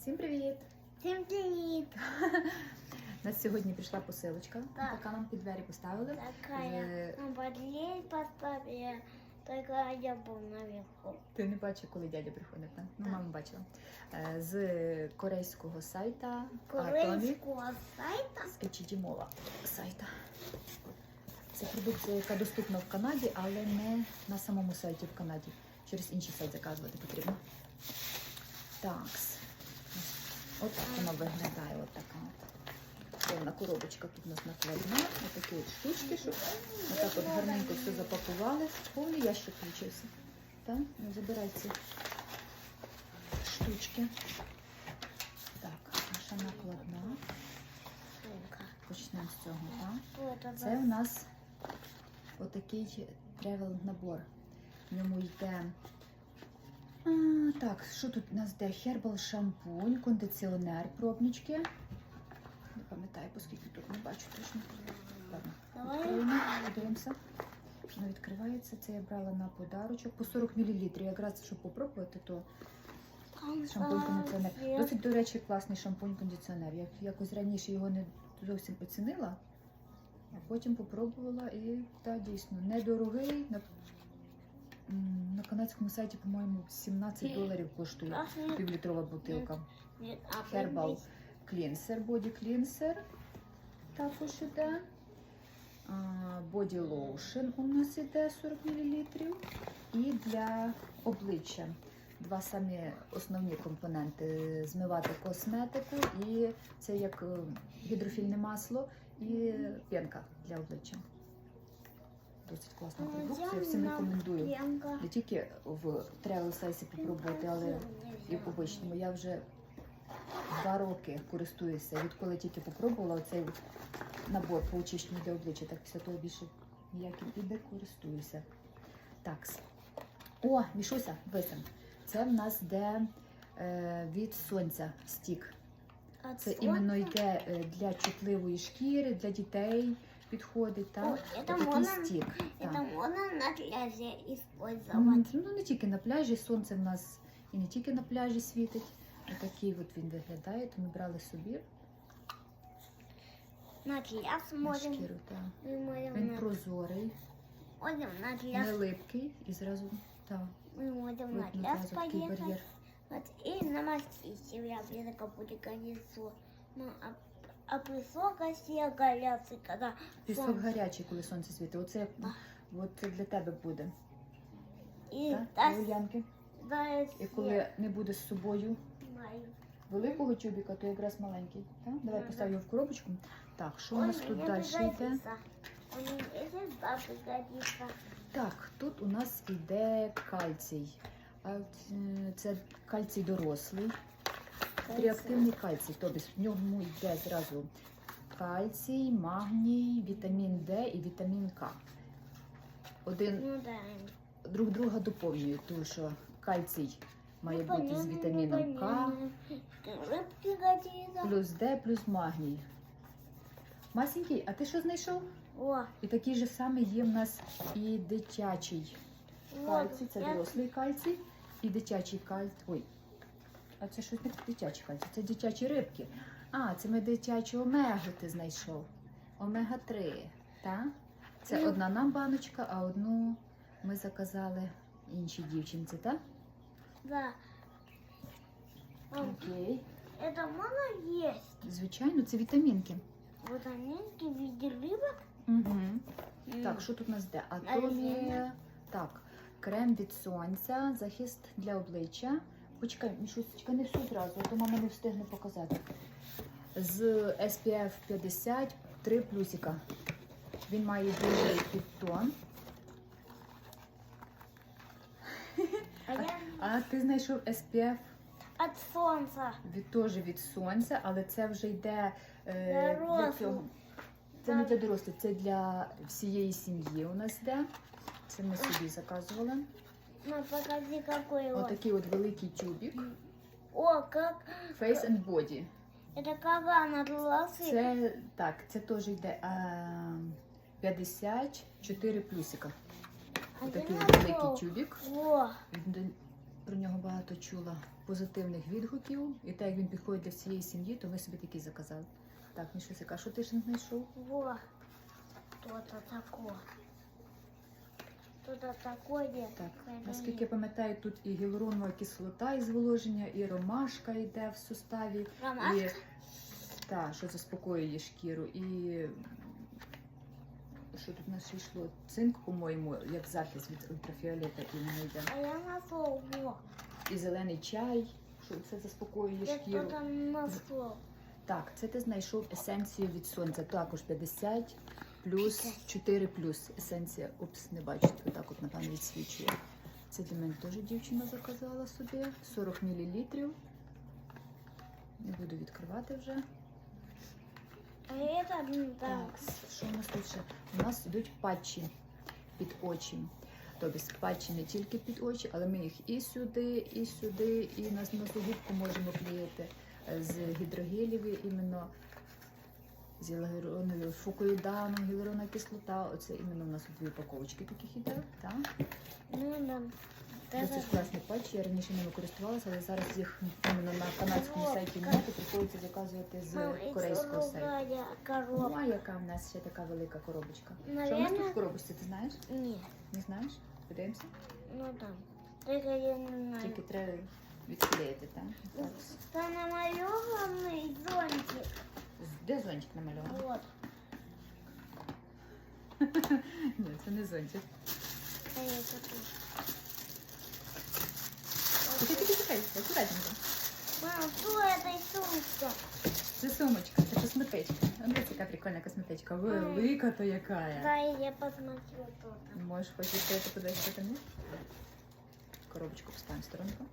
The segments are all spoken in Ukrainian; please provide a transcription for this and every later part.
Всім привіт! Всім привіт! Нас сьогодні прийшла посилочка, Так. яка нам під двері поставили. Такая Е, на батарею поставили, только я был наверху. Ти не бачив, коли дядя приходить, так? Ну, мама бачила. Е, З корейського сайта Корейського сайта. з HG сайта. Це продукція, яка доступна в Канаді, але не на самому сайті в Канаді. Через інший сайт заказувати потрібно. Так. От вона виглядає, от така. Повна коробочка тут у нас накладна. Ось такі от штучки, щоб отак от гарненько все запакували. Повний ящик включився. Так, ну забирай ці штучки. Так, наша накладна. Почнемо з цього, так? Це у нас отакий тревел набор. В ньому йде. Так, що тут у нас йде? Хербал шампунь, кондиціонер, пробнички. Не пам'ятаю, оскільки тут не бачу точно. Ладно, подивимося. Воно відкривається. Це я брала на подарочок по 40 мл. Якраз щоб попробувати, то шампунь кондиціонер. Досить, до речі, класний шампунь кондиціонер. Я якось раніше його не зовсім оцінила, а потім попробувала і так, дійсно, недорогий. На, канадському сайті, по-моєму, 17 доларів коштує півлітрова бутилка. Herbal Cleanser, Body Cleanser також іде. Body Lotion у нас іде 40 мл. І для обличчя два самі основні компоненти змивати косметику, і це як е, гідрофільне масло і п'янка для обличчя. Досить класна продукція, я всім рекомендую. Не тільки в тревел сайсі попробувати, але і в обичному. Я вже два роки користуюся. Відколи тільки попробувала оцей набор по очищенню для обличчя, так після того більше ніяким і не користуюся. Так. О, Мішуся, висим. Це в нас йде е, від сонця стік. Це іменно йде е, для чутливої шкіри, для дітей підходить. Так? О, это Такий можно- стік. так. Это можно на пляже М, использовать. Ну не тільки на пляжі, сонце в нас і не тільки на пляжі світить. Отакий от він виглядає, то ми брали собі На пляж на можем. шкіру. Так. Мы можем Він на, прозорий, можем на не пляж. липкий і зразу так, Мы можем на видно пляж зразу такий поехать. бар'єр. Вот, и намастить себя при таком колесо. Ну, а, а песок все горячий, когда Пісок сонце. гарячий, коли сонце світить. Оце от це для тебе буде. И Так? да, Для Ульянки. да, І коли не буде з собою знаю. великого тюбіка, то якраз маленький. Так? Давай Ага. поставлю в коробочку. Так, що у нас тут далі йде? Он мне всегда пригодится. Так, тут у нас іде кальцій. А, е, Це кальцій дорослий. Триактивний кальцій, тобто в ньому йде зразу кальцій, магній, вітамін Д і вітамін К. Один Ну да. друг друга доповнюють, тому що кальцій має бути з вітаміном К. Рыбки плюс Д, плюс магній. Масенький, а ти що знайшов? О, І такий же самий є в нас і дитячий кальцій, це я- дорослий кальцій, і дитячий кальцій. Ой, а це щось дитячий кальцій, це дитячі рибки. А, це ми дитячу омегу ти знайшов. Омега-3, так? Це Ну. одна нам баночка, а одну ми заказали іншій дівчинці, так? Да. Окей. Это можно есть? Звичайно, це вітамінки. Витаминки в виде рыбок? Угу. Так, що тут у нас де? Атомія. Так, крем від сонця, захист для обличчя. Почекай, Мішусечка, не всю зразу, а то мама не встигне показати. З SPF 50 3 плюсика. Він має дуже підтон. А я А ти знайшов SPF от солнца. від теж від сонця, але це вже йде е, для цього. Це не для дорослих, це для всієї сім'ї у нас йде. Це ми собі заказували. Ну, покажи, какой вот. Отакий от великий тюбік. О, как... Face and Body. Это она волосы. Це так, це теж йде е, 54 плюсика. Отакий от великий тюбік. О, Він про нього багато чула позитивних відгуків. І так як він підходить для всієї сім'ї, то ми собі такий заказали. Так, Мішусика, що ти ще не знайшов? Во. Что-то такое. Что-то. Так, наскільки я пам'ятаю, тут і гіалуронова кислота із зволоження, і ромашка йде в суставі, Ромашка? і та, що заспокоює шкіру, і що тут у нас йшло? Цинк, по-моєму, як захист від ультрафіолета іменно йде. А я. Во. І зелений чай, що це заспокоює шкіру. что-то. Так, це ти знайшов есенцію від сонця. Також 50 плюс 4 плюс есенція. Упс, не бачите, отак от напевно відсвічує. Це для мене теж дівчина заказала собі. 40 мл. Не буду відкривати вже. А это так. що у нас тут ще? У нас йдуть патчі під очі. Тобто патчі не тільки під очі, але ми їх і сюди, і сюди, і на носогубку можемо клеїти е, з гідрогелів, іменно з гіалуроновою фукоїданом, гіалуронова кислота. Оце іменно у нас дві упаковочки таких іде. Так? Ну. Досить патч. Я раніше ними користувалася, але зараз їх іменно на канадському сайті немає, приходиться заказувати з корейського сайту. Ну, а яка в нас ще така велика коробочка? Що у нас тут в коробочці, ти знаєш? нет. Не знаєш? Подивимося. Ну там. Только я не знаю. Тільки треба відклеїти, так? так. Там намалеванный зонтик. Де зонтик намальований? Вот. Ні, це не зонтик. А это тут. Тільки тільки акуратненько. Мам, что этой сумка? Це сумочка, це косметичка. Ось така прикольна косметичка. Велика то яка. Дай я посмотрю тут. Можеш хочеш відкрити подивитися, що там є? Коробочку поставимо в сторонку.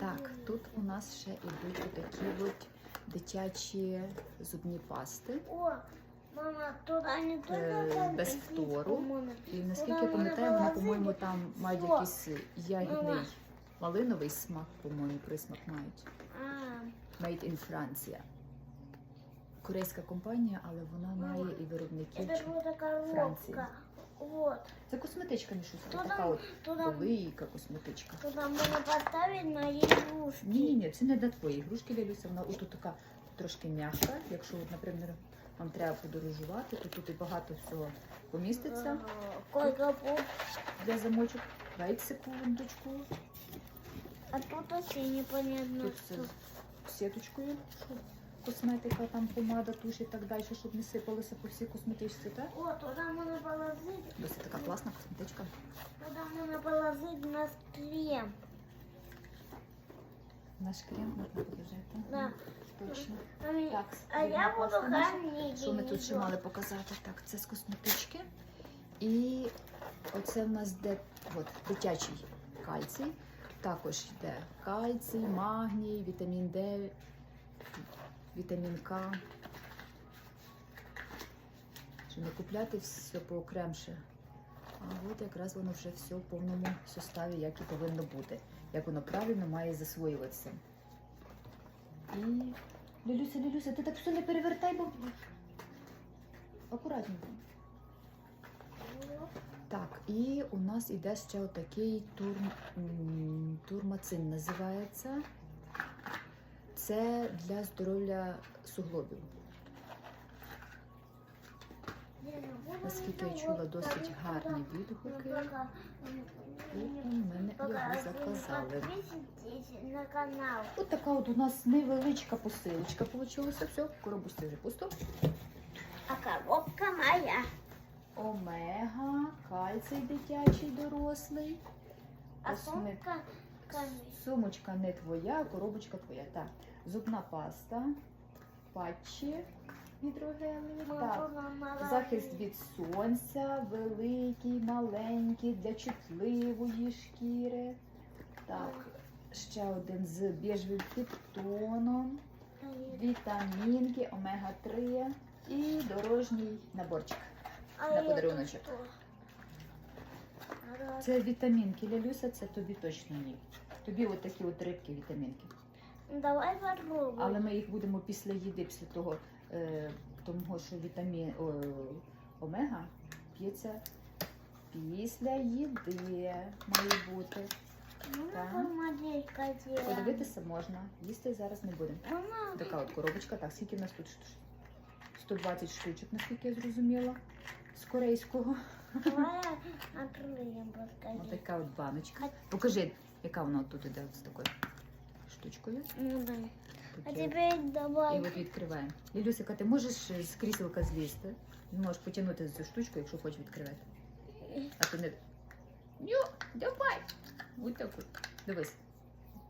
Так, тут у нас ще йдуть отакі от дитячі зубні пасти. О, мама, туда не Е, без фтору. І наскільки я пам'ятаю, вона, по-моєму, там мають якийсь ягідний малиновий смак, по-моєму, присмак мають. Made in Francia. Корейська компанія, але вона має і виробників. это вот. Це косметичка Мішуся, Туда- така от Туда, велика косметичка. туда можно поставить мои игрушки. Ні, ні, ні, це не для твоєї ігрушки, Лілюся, вона отут така трошки м'яка. Якщо, от, наприклад, вам треба подорожувати, то тут і багато всього поміститься Сколько пуп. для замочок. Дайте секундочку. А тут вообще непонятно Тут что. з сіточкою, щоб косметика, там помада, туш і так далі, щоб не сипалося по всій косметичці, так? О, туда можно положить. Досить така класна косметичка. Туда можно положить наш крем. Наш крем можна положити. Да. Точно. А, Так, а я буду хранить. Що ми тут ще мали показати? Так, це з косметички. І оце в нас де от, дитячий кальцій. Також йде кальцій, магній, вітамін Д, вітамін К. Щоб не купляти все поокремше. А от якраз воно вже все в повному составі, як і повинно бути. Як воно правильно має засвоюватися. І Лілюся, Лілюся, ти так все не перевертай, бо акуратненько. Так, і у нас іде ще отакий тур... турмацин називається. Це для здоров'я суглобів. Наскільки я чула, досить гарні відгуки. І у мене його заказали. От така от у нас невеличка посилочка вийшла. Все, коробочці вже пусто. А коробка моя. Омега, кальцій дитячий дорослий. А сумка. Сумочка не твоя, коробочка твоя. Так, зубна паста, патчі гідрогелеві. Так, захист від сонця, великий, маленький, для чутливої шкіри. Так, ще один з біжевим підтоном, вітамінки, омега-3 і дорожній наборчик. на подаруночок. Це вітамінки, Лялюся, це тобі точно ні. Тобі от такі от рибки вітамінки. Давай попробуем. Але ми їх будемо після їди, після того, е, того що вітамін о, омега п'ється після їди має бути. Посмотреть котела? Подивитися можна, їсти зараз не будемо. Можно? Така от коробочка. Так, скільки в нас тут штук? 120 штучок, наскільки я зрозуміла. З корейського. Давай поскорее. Ось така от баночка. Покажи, яка вона тут іде з такою штучкою. Ну да. А Тут є. теперь І давай. от відкриваємо. Лілюсика, ти можеш е, з кріселка злізти? Можеш потягнути цю штучку, якщо хочеш відкривати. А ти не. Ню, давай! Ось так от. Дивись.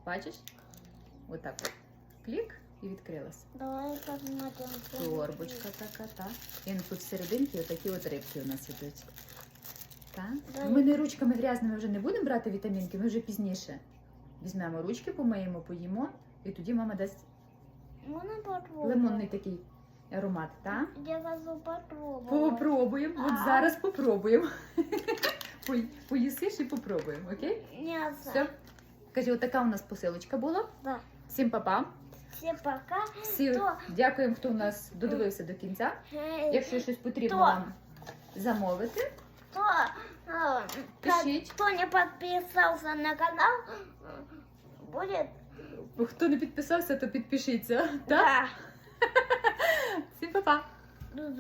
Бачиш? Отак от. Клік і відкрилась. Давай посмотрим. Торбочка така, так. І тут всерединки отакі от рибки у нас ідуть. Так? Да. Ми не ручками грязними вже не будемо брати вітамінки, ми вже пізніше. Візьмемо ручки, помиємо, поїмо, і тоді мама дасть лимонний такий аромат, так? Я хочу попробовать. Попробуємо. От зараз попробуємо. Пої- Поїсиш і попробуємо, окей? Нет. Все. Кажи, отака у нас посилочка була. Да. Всім па-па. Всем пока. Всі Хто? дякуємо, хто у нас додивився до кінця. Э, Якщо щось потрібно вам замовити, Кто, э, Пишіть. кто не подписался на канал, э, будет... хто не підписався, то підпишіться. Так? Да. Всім па-па. Ду-ду.